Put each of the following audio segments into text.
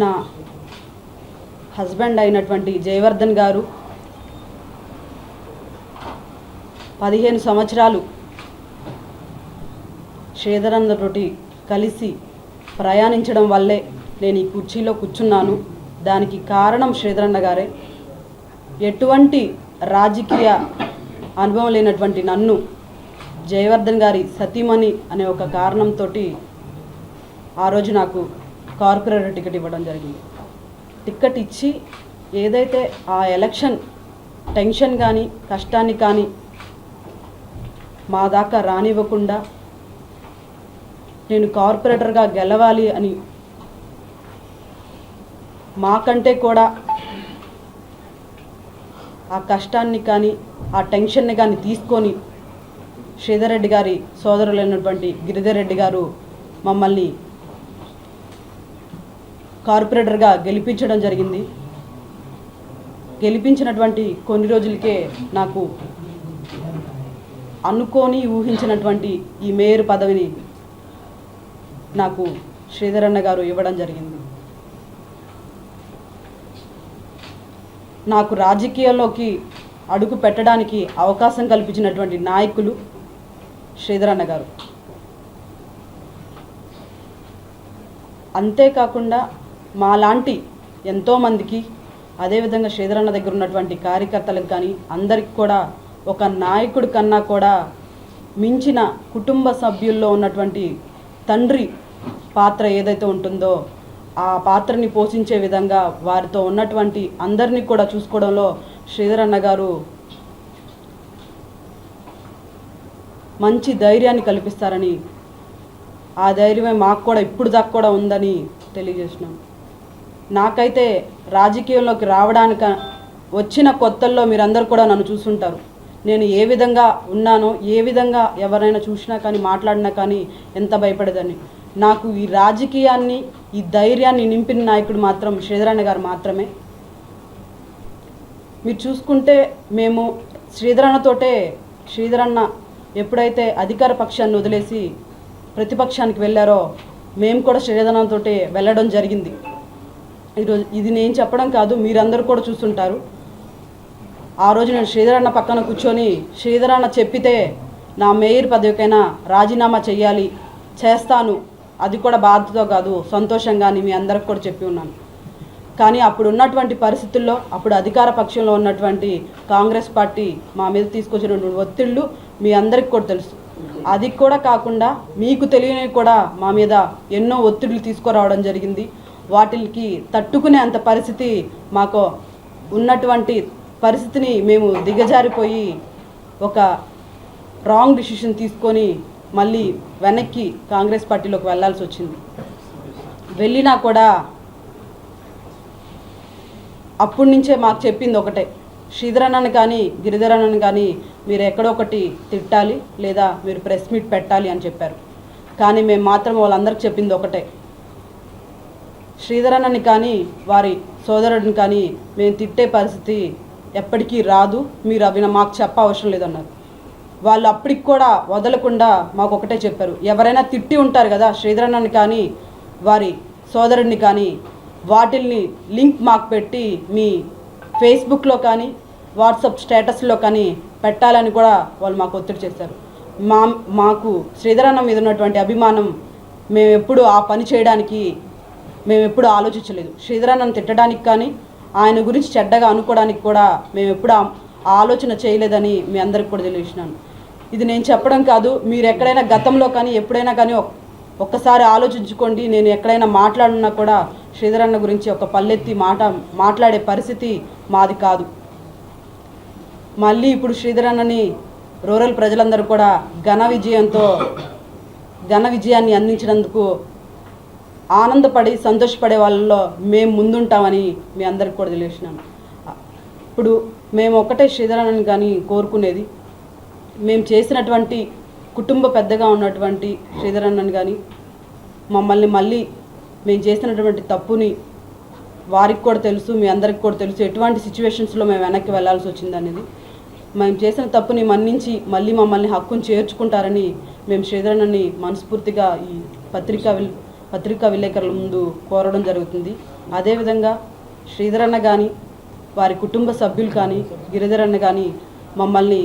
నా హస్బెండ్ అయినటువంటి జయవర్ధన్ గారు పదిహేను సంవత్సరాలు శ్రీధరన్నతోటి కలిసి ప్రయాణించడం వల్లే నేను ఈ కుర్చీలో కూర్చున్నాను. దానికి కారణం శ్రీధరన్న గారే. ఎటువంటి రాజకీయ అనుభవం లేనటువంటి నన్ను జయవర్ధన్ గారి సతీమణి అనే ఒక కారణంతో ఆ రోజు నాకు కార్పొరేటర్ టికెట్ ఇవ్వడం జరిగింది. టికెట్ ఇచ్చి ఏదైతే ఆ ఎలక్షన్ టెన్షన్ కానీ కష్టాన్ని కానీ మా దాకా రానివ్వకుండా నేను కార్పొరేటర్గా గెలవాలి అని మాకంటే కూడా ఆ కష్టాన్ని కానీ ఆ టెన్షన్ని కానీ తీసుకొని శ్రీధర్ రెడ్డి గారి సోదరులైనటువంటి గిరిధర్ రెడ్డి గారు మమ్మల్ని కార్పొరేటర్గా గెలిపించడం జరిగింది. గెలిపించినటువంటి కొన్ని రోజులకే నాకు అనుకోని ఊహించినటువంటి ఈ మేయర్ పదవిని నాకు శ్రీధరన్న గారు ఇవ్వడం జరిగింది. నాకు రాజకీయాల్లోకి అడుగు పెట్టడానికి అవకాశం కల్పించినటువంటి నాయకులు శ్రీధరన్న గారు. అంతేకాకుండా మాలాంటి ఎంతోమందికి అదేవిధంగా శ్రీధరన్న దగ్గర ఉన్నటువంటి కార్యకర్తలకు కానీ అందరికి కూడా ఒక నాయకుడి కన్నా కూడా మించిన కుటుంబ సభ్యుల్లో ఉన్నటువంటి తండ్రి పాత్ర ఏదైతే ఉంటుందో ఆ పాత్రని పోషించే విధంగా వారితో ఉన్నటువంటి అందరినీ కూడా చూసుకోవడంలో శ్రీధరన్న గారు మంచి ధైర్యాన్ని కల్పిస్తారని ఆ ధైర్యమే మాకు కూడా ఇప్పుడు దాకా కూడా ఉందని తెలియజేసినాం నాకైతే రాజకీయంలోకి రావడానిక వచ్చిన కొత్తల్లో మీరందరూ కూడా నన్ను చూసుంటారు. నేను ఏ విధంగా ఉన్నానో ఏ విధంగా ఎవరైనా చూసినా కానీ మాట్లాడినా కానీ ఎంత భయపడేదని నాకు ఈ రాజకీయాన్ని ఈ ధైర్యాన్ని నింపిన నాయకుడు మాత్రం శ్రీధరణ గారు మాత్రమే. మీరు చూసుకుంటే మేము శ్రీధరన్నతోటే శ్రీధరన్న ఎప్పుడైతే అధికార పక్షాన్ని వదిలేసి ప్రతిపక్షానికి వెళ్ళారో మేము కూడా శ్రీధరణతోటే వెళ్ళడం జరిగింది. ఈరోజు ఇది నేను చెప్పడం కాదు మీరందరూ కూడా చూస్తుంటారు. ఆ రోజు నేను శ్రీధరాన్న పక్కన కూర్చొని శ్రీధరాన్న చెప్పితే నా మేయర్ పదవికైనా రాజీనామా చేయాలి చేస్తాను. అది కూడా బాధతో కాదు సంతోషంగా అని మీ అందరికి కూడా చెప్పి ఉన్నాను. కానీ అప్పుడు ఉన్నటువంటి పరిస్థితుల్లో అప్పుడు అధికార పక్షంలో ఉన్నటువంటి కాంగ్రెస్ పార్టీ మా మీద తీసుకొచ్చినటువంటి ఒత్తిళ్ళు మీ అందరికి కూడా తెలుసు. అది కూడా కాకుండా మీకు తెలియని కూడా మా మీద ఎన్నో ఒత్తిళ్ళు తీసుకురావడం జరిగింది. వాటికి తట్టుకునే అంత పరిస్థితి మాకు ఉన్నటువంటి పరిస్థితిని మేము దిగజారిపోయి ఒక రాంగ్ డిసిషన్ తీసుకొని మళ్ళీ వెనక్కి కాంగ్రెస్ పార్టీలోకి వెళ్ళాల్సి వచ్చింది. వెళ్ళినా కూడా అప్పటి నుంచే మాకు చెప్పింది ఒకటే శ్రీధరణను కానీ గిరిధరన్నను కానీ మీరు ఎక్కడొకటి తిట్టాలి లేదా మీరు ప్రెస్ మీట్ పెట్టాలి అని చెప్పారు. కానీ మేము మాత్రం వాళ్ళందరికీ చెప్పింది ఒకటే శ్రీధరన్నని కానీ వారి సోదరుడిని కానీ మేము తిట్టే పరిస్థితి ఎప్పటికీ రాదు. మీరు అవి మాకు చెప్ప అవసరం లేదన్నారు. వాళ్ళు అప్పటికి కూడా వదలకుండా మాకు ఒకటే చెప్పారు. ఎవరైనా తిట్టి ఉంటారు కదా శ్రీధరన్నని కానీ వారి సోదరుడిని కానీ వాటిల్ని లింక్ మాకు పెట్టి మీ ఫేస్బుక్లో కానీ వాట్సాప్ స్టేటస్లో కానీ పెట్టాలని కూడా వాళ్ళు మాకు ఒత్తిడి చేశారు. మా మాకు శ్రీధరన్న మీద ఉన్నటువంటి అభిమానం మేము ఎప్పుడు ఆ పని చేయడానికి మేము ఎప్పుడు ఆలోచించలేదు. శ్రీధరన్నను తిట్టడానికి కానీ ఆయన గురించి చెడ్డగా అనుకోవడానికి కూడా మేము ఎప్పుడు ఆలోచన చేయలేదని మీ అందరికి కూడా తెలియజేసినాను ఇది నేను చెప్పడం కాదు మీరు ఎక్కడైనా గతంలో కానీ ఎప్పుడైనా కానీ ఒక్కసారి ఆలోచించుకోండి. నేను ఎక్కడైనా మాట్లాడినా కూడా శ్రీధరన్న గురించి ఒక పల్లెత్తి మాట మాట్లాడే పరిస్థితి మాది కాదు. మళ్ళీ ఇప్పుడు శ్రీధరన్నని రూరల్ ప్రజలందరూ కూడా ఘన విజయంతో ఘన విజయాన్ని అందించినందుకు ఆనందపడి సంతోషపడే వాళ్ళలో మేము ముందుంటామని మీ అందరికి కూడా తెలియజేసినాం ఇప్పుడు మేము ఒకటే శ్రీధరన్నని కానీ కోరుకునేది మేము చేసినటువంటి కుటుంబ పెద్దగా ఉన్నటువంటి శ్రీధరన్నని కానీ మమ్మల్ని మళ్ళీ మేము చేసినటువంటి తప్పుని వారికి కూడా తెలుసు మీ అందరికి కూడా తెలుసు ఎటువంటి సిచ్యువేషన్స్లో మేము వెనక్కి వెళ్ళాల్సి వచ్చింది అనేది మేము చేసిన తప్పుని మన్నించి మళ్ళీ మమ్మల్ని హక్కును చేర్చుకుంటారని మేము శ్రీధరన్నని మనస్ఫూర్తిగా ఈ పత్రికా విల్- పత్రికా విలేకరుల ముందు కోరడం జరుగుతుంది. అదేవిధంగా శ్రీధరన్న కానీ వారి కుటుంబ సభ్యులు కానీ గిరిధరన్న కానీ మమ్మల్ని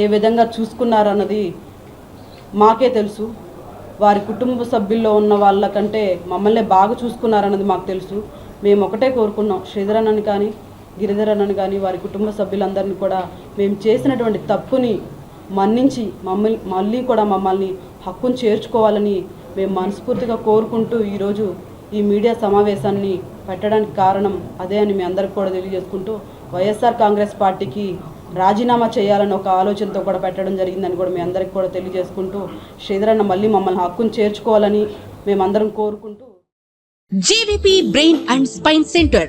ఏ విధంగా చూసుకున్నారన్నది మాకే తెలుసు. వారి కుటుంబ సభ్యుల్లో ఉన్న వాళ్ళకంటే మమ్మల్ని బాగా చూసుకున్నారన్నది మాకు తెలుసు. మేము ఒకటే కోరుకున్నాం. శ్రీధరన్నని కానీ గిరిధరన్నని కానీ వారి కుటుంబ సభ్యులందరినీ కూడా మేము చేసినటువంటి తప్పుని మన్నించి మమ్మల్ని మళ్ళీ కూడా మమ్మల్ని హక్కును చేర్చుకోవాలని మేము మనస్ఫూర్తిగా కోరుకుంటూ ఈరోజు ఈ మీడియా సమావేశాన్ని పెట్టడానికి కారణం అదే అని మీ అందరికి కూడా తెలియజేసుకుంటూ వైఎస్ఆర్ కాంగ్రెస్ పార్టీకి రాజీనామా చేయాలని ఒక ఆలోచనతో కూడా పెట్టడం జరిగిందని కూడా మీ అందరికి కూడా తెలియజేసుకుంటూ శ్రీధరన్న మళ్ళీ మమ్మల్ని హక్కును చేర్చుకోవాలని మేమందరం కోరుకుంటూ GVP brain and spine centre